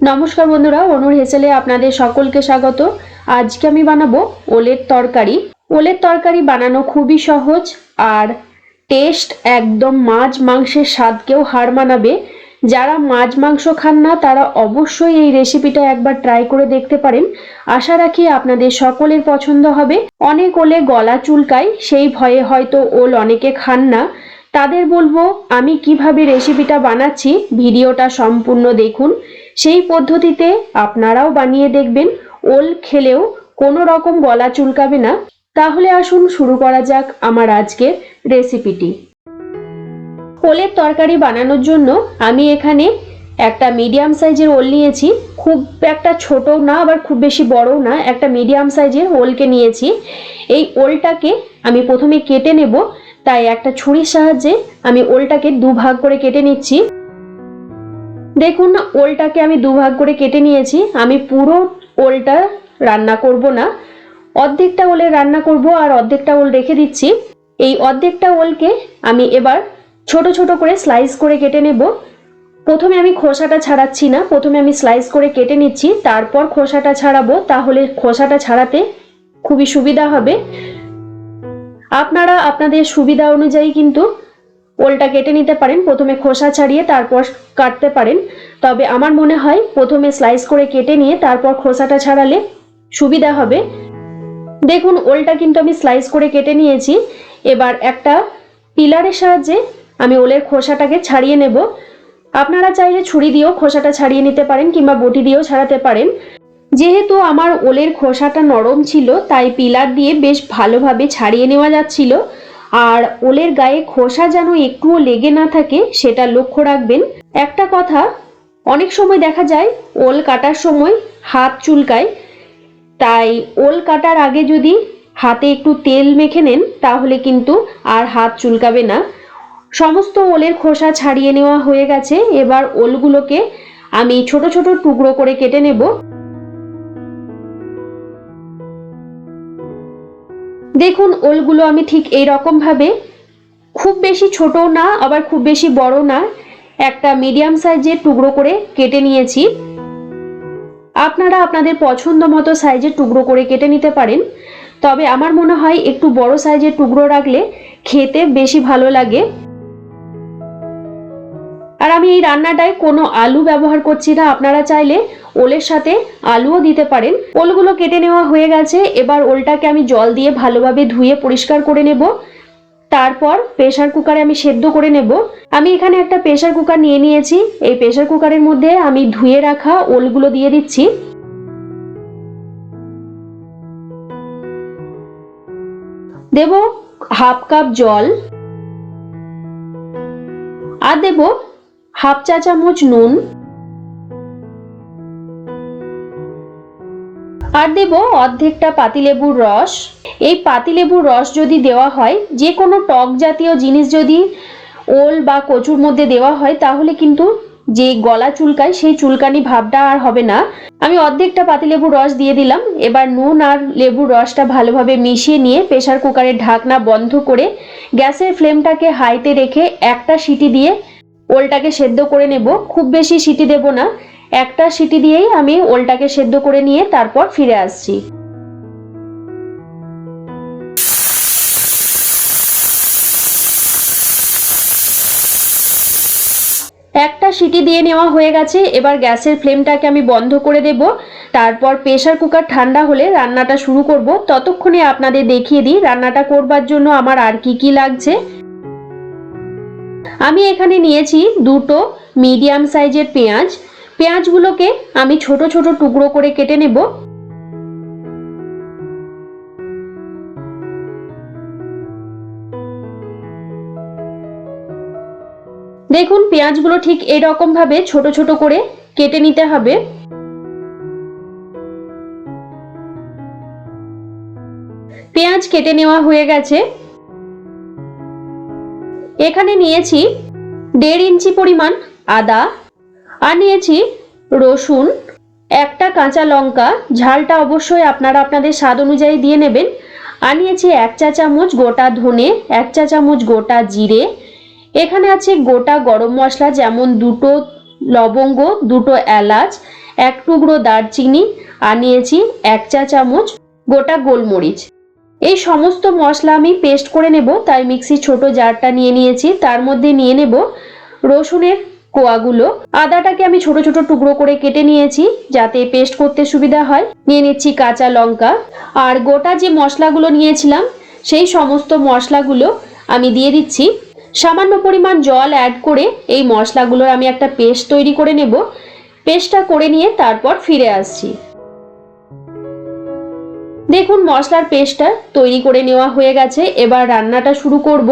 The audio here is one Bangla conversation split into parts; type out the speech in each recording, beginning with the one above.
নমস্কার বন্ধুরা, অনুর হেসেলে আপনাদের সকলকে স্বাগত। আজকে আমি বানাবো ওলের তরকারি। ওলের তরকারি বানানো খুবই সহজ আর টেস্ট একদম মাছ মাংসের স্বাদকেও হার মানাবে। যারা মাছ মাংস খান না, তারা অবশ্যই এই রেসিপিটা একবার ট্রাই করে দেখতে পারেন। আশা রাখি আপনাদের সকলের পছন্দ হবে। অনেক ওলে গলা চুলকায়, সেই ভয়ে হয়তো ওল অনেকে খান না। তাদের বলব, আমি কীভাবে রেসিপিটা বানাচ্ছি, ভিডিওটা সম্পূর্ণ দেখুন। সেই পদ্ধতিতে আপনারাও বানিয়ে দেখবেন, ওল খেলেও কোনো রকম গলা চুলকাবে না। তাহলে আসুন শুরু করা যাক আমার আজকের রেসিপিটি। ওলের তরকারি বানানোর জন্য আমি এখানে একটা মিডিয়াম সাইজের ওল নিয়েছি। খুব একটা ছোট না, আবার খুব বেশি বড়ও না, একটা মিডিয়াম সাইজের ওলকে নিয়েছি। এই ওলটাকে আমি প্রথমে কেটে নেব, তাই একটা ছুরির সাহায্যে আমি ওলটাকে দু ভাগ করে কেটে নিচ্ছি। দেখুন ওলটাকে আমি দুভাগ করে কেটে নিয়েছি। আমি পুরো ওলটা রান্না করব না। অর্ধেকটা ওলে রান্না করব আর অর্ধেকটা ওল রেখে দিচ্ছি। এই অর্ধেকটা ওলকে আমি এবার ছোট ছোট করে স্লাইস করে কেটে নেব। প্রথমে আমি খোসাটা ছাড়াচ্ছি না, প্রথমে আমি স্লাইস করে কেটে নিচ্ছি। তারপর খোসাটা ছাড়াবো, তাহলে খোসাটা ছাড়াতে খুবই সুবিধা হবে। আপনারা, আপনাদের সুবিধা অনুযায়ী কিন্তু ওলটা কেটে নিতে পারেন, প্রথমে খোসা ছাড়িয়ে তারপর কাটতে পারেন। তবে আমার মনে হয় প্রথমে স্লাইস করে কেটে নিয়ে তারপর খোসাটা ছাড়ালে সুবিধা হবে। দেখুন, ওলটা কিন্তু আমি স্লাইস করে কেটে নিয়েছি। এবার একটা পিলারের সাহায্যে আমি ওলের খোসাটাকে ছাড়িয়ে নেব। আপনারা চাইলে ছুরি দিয়েও খোসাটা ছাড়িয়ে নিতে পারেন কিংবা বটি দিয়েও ছাড়াতে পারেন। যেহেতু আমার ওলের খোসাটা নরম ছিল, তাই পিলার দিয়ে বেশ ভালোভাবে ছাড়িয়ে নেওয়া যাচ্ছিল। আর ওলের গায়ে খোসা যেন একটুও লেগে না থাকে, সেটা লক্ষ্য রাখবেন। একটা কথা, অনেক সময় দেখা যায়, ওল কাটার সময় হাত চুলকায়। তাই ওল কাটার আগে যদি হাতে একটু তেল মেখে নেন, তাহলে কিন্তু আর হাত চুলকাবে না। সমস্ত ওলের খোসা ছাড়িয়ে নেওয়া হয়ে গেছে। এবার ওলগুলোকে আমি ছোট ছোট টুকরো করে কেটে নেব। দেখুন, ওলগুলো আমি ঠিক এই রকম ভাবে খুব বেশি ছোট না, আবার খুব বেশি বড় না। একটা মিডিয়াম সাইজের টুকরো করে কেটে নিয়েছি। আপনারা আপনাদের পছন্দ মতো সাইজের টুকরো করে কেটে নিতে পারেন। তবে আমার মনে হয় একটু বড় সাইজের টুকরো রাখলে খেতে বেশি ভালো লাগে। আর আমি এই রান্নাটায় কোনো আলু ব্যবহার করছি না। আপনারা চাইলে ওলের সাথে আলুও দিতে পারেন। ওলগুলো কেটে নেওয়া হয়ে গেছে। এবার ওলটাকে আমি জল দিয়ে ভালোভাবে ধুয়ে পরিষ্কার করে নেব। তারপর প্রেশার কুকারে আমি সেদ্ধ করে নেব। আমি এখানে একটা প্রেশার কুকার নিয়ে নিয়েছি। এই প্রেশার কুকারের মধ্যে আমি ধুয়ে রাখা ওলগুলো দিয়ে দিচ্ছি। দেব হাফ কাপ জল। আর দেব হাফ চা চামচ নুন। আর দেব অর্ধেকটা পাতিলেবুর রস। এই পাতিলেবুর রস যদি দেওয়া হয় যে কোনো টক জাতীয় জিনিস যদি ওল বা কচুর মধ্যে দেওয়া হয়, তাহলে কিন্তু যে গলা চুলকায়, সেই চুলকানি ভাবটা আর হবে না। আমি অর্ধেকটা পাতিলেবুর রস দিয়ে দিলাম। এবার নুন আর লেবুর রসটা ভালোভাবে মিশিয়ে নিয়ে প্রেশার কুকারের ঢাকনা বন্ধ করে গ্যাসের ফ্লেমটাকে হাইতে রেখে একটা সিটি দিয়ে ওলটাকে সেদ্ধ করে নেব। খুব বেশি সিটি দেব না। একটা সিটি দিয়েই আমি ওলটাকে সেদ্ধ করে নিয়ে তারপর ফিরে আসছি। একটা সিটি দিয়ে নেওয়া হয়ে গেছে। এবার গ্যাসের ফ্লেমটাকে আমি বন্ধ করে দেব। তারপর প্রেশার কুকার ঠান্ডা হলে রান্নাটা শুরু করব। ততক্ষণে আপনাদের দেখিয়ে দিই রান্নাটা করবার জন্য আমার আর কি কি লাগছে। আমি এখানে নিয়েছি দুটো মিডিয়াম সাইজের পেঁয়াজ। পেঁয়াজগুলোকে আমি ছোট ছোট টুকরো করে কেটে নেব। দেখুন, পেঁয়াজগুলো ঠিক এরকম ভাবে ছোট ছোট করে কেটে নিতে হবে। পেঁয়াজ কেটে নেওয়া হয়ে গেছে। এখানে নিয়েছি দেড় ইঞ্চি পরিমাণ আদা আর নিয়েছি রসুন, একটা কাঁচা লঙ্কা। ঝালটা অবশ্যই আপনারা আপনাদের স্বাদ অনুযায়ী দিয়ে নেবেন। আর নিয়েছি এক চা চামচ গোটা ধনে, এক চা চামচ গোটা জিরে। এখানে আছে গোটা গরম মশলা, যেমন দুটো লবঙ্গ, দুটো এলাচ, এক টুকরো দারচিনি। আর নিয়েছি এক চা চামচ গোটা গোলমরিচ। এই সমস্ত মশলা আমি পেস্ট করে নেব, তাই মিক্সির ছোট জারটা নিয়ে নিয়েছি, তার মধ্যে নিয়ে নেব রসুনের কোয়াগুলো। আদাটাকে আমি ছোট ছোট টুকরো করে কেটে নিয়েছি, যাতে পেস্ট করতে সুবিধা হয়। নিয়ে নিচ্ছি কাঁচা লঙ্কা। আর গোটা যে মশলাগুলো নিয়েছিলাম, সেই সমস্ত মশলাগুলো আমি দিয়ে দিচ্ছি। সামান্য পরিমাণ জল অ্যাড করে এই মশলাগুলোর আমি একটা পেস্ট তৈরি করে নেব। পেস্টটা করে নিয়ে তারপর ফিরে আসছি। দেখুন মশলার পেস্টটা তৈরি করে নেওয়া হয়ে গেছে। এবার রান্নাটা শুরু করব।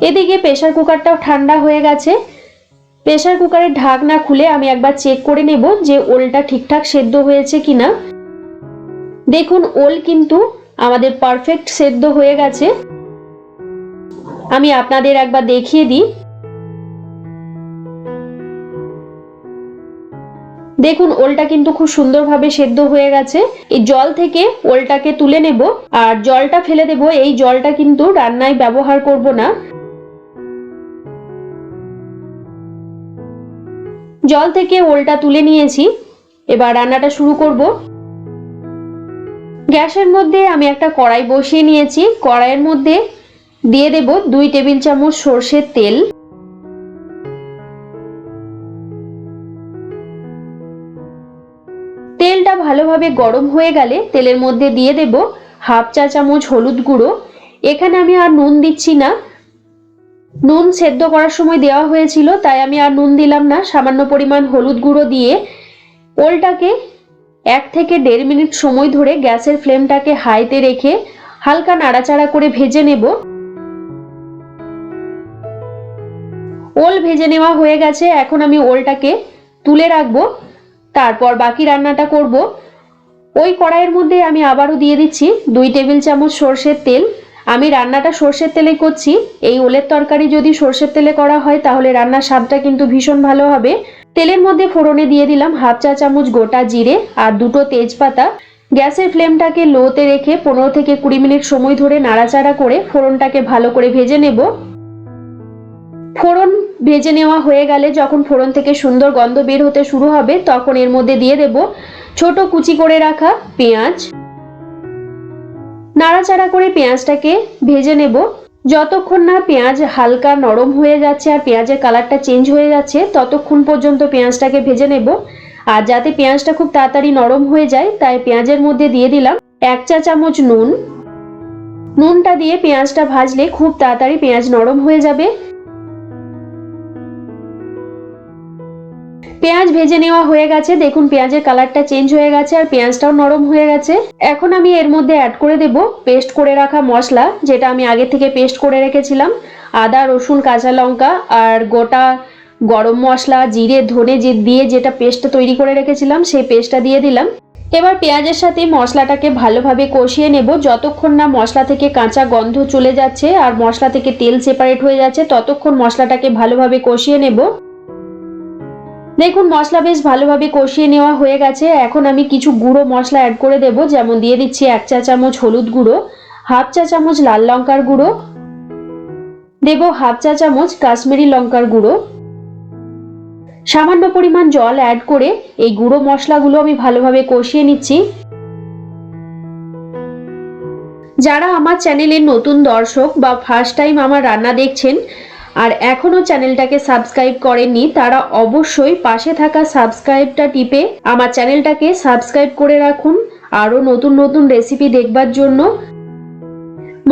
এদিকে প্রেশার কুকারটাও ঠান্ডা হয়ে গেছে। প্রেশার কুকারের ঢাকনা খুলে আমি একবার চেক করে নেব যে ওলটা ঠিকঠাক সেদ্ধ হয়েছে কিনা। দেখুন, ওল কিন্তু আমাদের পারফেক্ট সেদ্ধ হয়ে গেছে। আমি আপনাদের একবার দেখিয়ে দিই। দেখুন, ওলটা কিন্তু খুব সুন্দরভাবে সেদ্ধ হয়ে গেছে। এই জল থেকে ওলটাকে তুলে নেব, আর জলটা ফেলে দেব। এই জলটা কিন্তু রান্নায় ব্যবহার করব না। জল থেকে ওলটা তুলে নিয়েছি। এবার রান্নাটা শুরু করব। গ্যাসের মধ্যে আমি একটা কড়াই বসিয়ে নিয়েছি। কড়াইয়ের মধ্যে দিয়ে দেব দুই টেবিল চামচ সর্ষের তেল। ভালোভাবে গরম হয়ে গেলে তেলের মধ্যে দিয়ে দেব হাফ চা চামচ হলুদ গুঁড়ো। এখানে আমি আর নুন দিচ্ছি না। নুন সেদ্ধ করার সময় দেওয়া হয়েছিল, তাই আমি আর নুন দিলাম না। সামান্য পরিমাণ হলুদ গুঁড়ো দিয়ে ওলটাকে এক থেকে দেড় মিনিট সময় ধরে গ্যাসের ফ্লেমটাকে হাইতে রেখে হালকা নাড়াচাড়া করে ভেজে নেব। ওল ভেজে নেওয়া হয়ে গেছে, এখন আমি ওলটাকে তুলে রাখব। তারপর বাকি রান্নাটা করব। ওই কড়াইয়ের মধ্যে আমি আবারও দিয়ে দিচ্ছি দুই টেবিল চামচ সর্ষের তেল। আমি রান্নাটা সর্ষের তেলে করছি। এই ওলের তরকারি যদি সর্ষের তেলে করা হয়, তাহলে রান্নার স্বাদটা কিন্তু ভীষণ ভালো হবে। তেলের মধ্যে ফোড়নে দিয়ে দিলাম হাফ চা চামচ গোটা জিরে আর দুটো তেজপাতা। গ্যাসের ফ্লেমটাকে লোতে রেখে পনেরো থেকে কুড়ি মিনিট সময় ধরে নাড়াচাড়া করে ফোড়নটাকে ভালো করে ভেজে নেব। ফোড়ন ভেজে নেওয়া হয়ে গেলে যখন ফোড়ন থেকে সুন্দর গন্ধ বের হতে শুরু হবে, তখন এর মধ্যে দিয়ে দেব ছোট কুচি করে রাখা পেঁয়াজ। নাড়াচাড়া করে পেঁয়াজটাকে ভেজে নেব। যতক্ষণ না পেঁয়াজ হালকা নরম হয়ে যাচ্ছে আর পেঁয়াজের কালারটা চেঞ্জ হয়ে যাচ্ছে, ততক্ষণ পর্যন্ত পেঁয়াজটাকে ভেজে নেব। আর যাতে পেঁয়াজটা খুব তাড়াতাড়ি নরম হয়ে যায়, তাই পেঁয়াজের মধ্যে দিয়ে দিলাম এক চা চামচ নুন। নুনটা দিয়ে পেঁয়াজটা ভাজলে খুব তাড়াতাড়ি পেঁয়াজ নরম হয়ে যাবে। পেঁয়াজ ভেজে নেওয়া হয়ে গেছে। দেখুন, পেঁয়াজের কালারটা চেঞ্জ হয়ে গেছে আর পেঁয়াজটাও নরম হয়ে গেছে। এখন আমি এর মধ্যে অ্যাড করে দেব পেস্ট করে রাখা মশলা, যেটা আমি আগে থেকে পেস্ট করে রেখেছিলাম। আদা, রসুন, কাঁচা লঙ্কা আর গোটা গরম মশলা, জিরে, ধনে যে দিয়ে যেটা পেস্টটা তৈরি করে রেখেছিলাম, সেই পেস্টটা দিয়ে দিলাম। এবার পেঁয়াজের সাথে মশলাটাকে ভালোভাবে কষিয়ে নেব। যতক্ষণ না মশলা থেকে কাঁচা গন্ধ চলে যাচ্ছে আর মশলা থেকে তেল সেপারেট হয়ে যাচ্ছে, ততক্ষণ মশলাটাকে ভালোভাবে কষিয়ে নেব। দেখুন, মশলা বেশ ভালোভাবে কষিয়ে নেওয়া হয়ে গেছে। এখন আমি কিছু গুঁড়ো মশলা অ্যাড করে দেব। যেমন দিয়ে দিচ্ছি এক চা চামচ হলুদ গুঁড়ো, হাফ চা চামচ লাল লঙ্কার গুঁড়ো, দেব হাফ চা চামচ কাশ্মীরি লঙ্কার গুঁড়ো। সামান্য পরিমাণ জল অ্যাড করে এই গুঁড়ো মশলাগুলো আমি ভালোভাবে কষিয়ে নিচ্ছি। যারা আমার চ্যানেলের নতুন দর্শক বা ফার্স্ট টাইম আমার রান্না দেখছেন আর এখনও চ্যানেলটাকে সাবস্ক্রাইব করেননি, তারা অবশ্যই পাশে থাকা সাবস্ক্রাইবটা টিপে আমার চ্যানেলটাকে সাবস্ক্রাইব করে রাখুন, আরও নতুন নতুন রেসিপি দেখবার জন্য।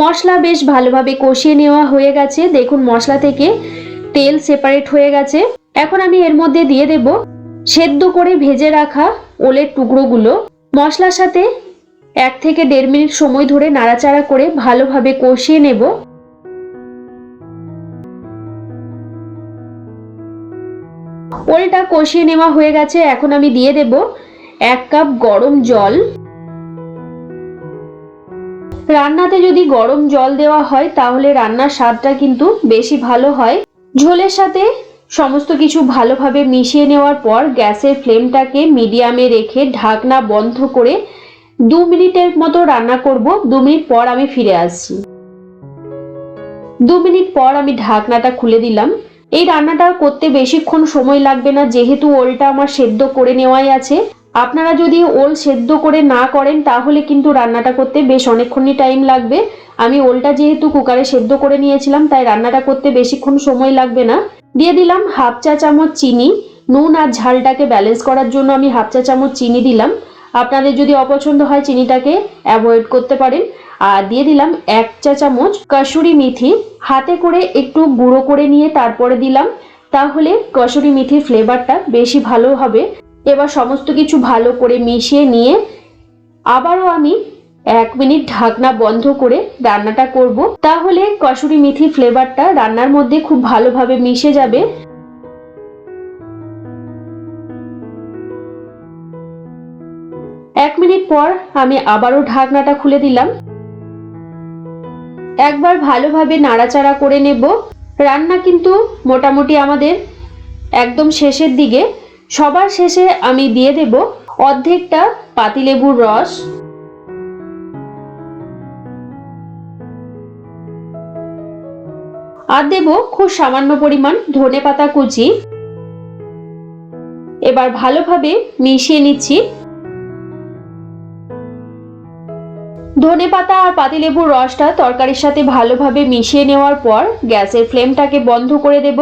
মশলা বেশ ভালোভাবে কষিয়ে নেওয়া হয়ে গেছে, দেখুন মশলা থেকে তেল সেপারেট হয়ে গেছে। এখন আমি এর মধ্যে দিয়ে দেব সেদ্ধ করে ভেজে রাখা ওলের টুকরোগুলো। মশলার সাথে এক থেকে দেড় মিনিট সময় ধরে নাড়াচাড়া করে ভালোভাবে কষিয়ে নেব। ওলটা কষিয়ে নেওয়া হয়ে গেছে, এখন আমি দিয়ে দেব এক কাপ গরম জল। রান্নাতে যদি গরম জল দেওয়া হয়, তাহলে রান্নার স্বাদটা কিন্তু বেশি ভালো হয়। ঝোলের সাথে সমস্ত কিছু ভালোভাবে মিশিয়ে নেওয়ার পর গ্যাসের ফ্লেমটাকে মিডিয়ামে রেখে ঢাকনা বন্ধ করে দু মিনিটের মতো রান্না করব। দু মিনিট পর আমি ফিরে আসছি। দু মিনিট পর আমি ঢাকনাটা খুলে দিলাম। এই রান্নাটা করতে বেশিক্ষণ সময় লাগবে না, যেহেতু ওলটা আমার সেদ্ধ করে নেওয়াই আছে। আপনারা যদি ওল সেদ্ধ করে না করেন, তাহলে কিন্তু রান্নাটা করতে বেশ অনেকক্ষণই টাইম লাগবে। আমি ওলটা যেহেতু কুকারে সেদ্ধ করে নিয়েছিলাম, তাই রান্নাটা করতে বেশিক্ষণ সময় লাগবে না। দিয়ে দিলাম হাফ চা চামচ চিনি, নুন আর ঝালটাকে ব্যালেন্স করার জন্য আমি হাফ চা চামচ চিনি দিলাম। আপনাদের যদি অপছন্দ হয় চিনিটাকে অ্যাভয়েড করতে পারেন। আর দিয়ে দিলাম এক চা চামচ কসুরি মেথি। হাতে করে একটু গুঁড়ো করে নিয়ে তারপরে দিলাম। তাহলে কসুরি মেথির ফ্লেভারটা বেশি ভালো হবে। এবার সমস্ত কিছু ভালো করে মিশিয়ে নিয়ে আবারও আমি এক মিনিট ঢাকনা বন্ধ করে রান্নাটা করব। তাহলে কসুরি মেথির ফ্লেভারটা রান্নার মধ্যে খুব ভালোভাবে মিশে যাবে। এক মিনিট পর আমি আবারও ঢাকনাটা খুলে দিলাম। একবার ভালোভাবে নাড়াচাড়া করে নেব। রান্না কিন্তু মোটামুটি আমাদের একদম শেষের দিকে। সবার শেষে আমি দিয়ে দেব অর্ধেকটা পাতিলেবুর রস। আর দেব খুব সামান্য পরিমাণ ধনে পাতা কুচি। এবার ভালোভাবে মিশিয়ে নিচ্ছি। ধনে পাতা আর পাতিলেবুর রসটা তরকারির সাথে ভালোভাবে মিশিয়ে নেওয়ার পর গ্যাসের ফ্লেমটাকে বন্ধ করে দেব।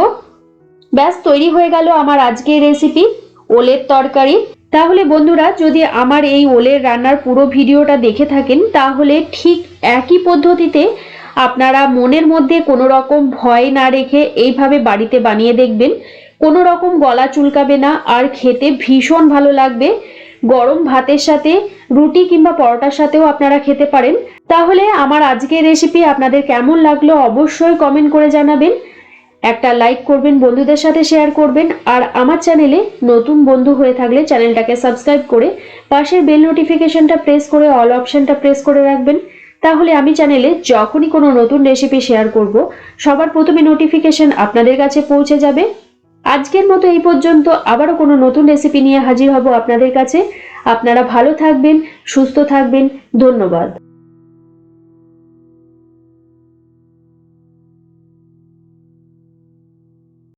ব্যাস, তৈরি হয়ে গেল আমার আজকের রেসিপি ওলের তরকারি। তাহলে বন্ধুরা, যদি আমার এই ওলের রান্নার পুরো ভিডিওটা দেখে থাকেন, তাহলে ঠিক একই পদ্ধতিতে আপনারা মনের মধ্যে কোনো রকম ভয় না রেখে এইভাবে বাড়িতে বানিয়ে দেখবেন। কোনো রকম গলা চুলকাবে না, আর খেতে ভীষণ ভালো লাগবে। গরম ভাতের সাথে, রুটি কিংবা পরোটার সাথেও আপনারা খেতে পারেন। তাহলে আমার আজকের রেসিপি আপনাদের কেমন লাগল অবশ্যই কমেন্ট করে জানাবেন। একটা লাইক করবেন, বন্ধুদের সাথে শেয়ার করবেন, আর আমার চ্যানেলে নতুন বন্ধু হয়ে থাকলে চ্যানেলটাকে সাবস্ক্রাইব করে পাশের বেল নোটিফিকেশনটা প্রেস করে অল অপশানটা প্রেস করে রাখবেন। তাহলে আমি চ্যানেলে যখনই কোনো নতুন রেসিপি শেয়ার করব, সবার প্রথমে নোটিফিকেশন আপনাদের কাছে পৌঁছে যাবে। আজকের মতো এই পর্যন্ত। আবারও কোনো নতুন রেসিপি নিয়ে হাজির হব আপনাদের কাছে। আপনারা ভালো থাকবেন, সুস্থ থাকবেন। ধন্যবাদ।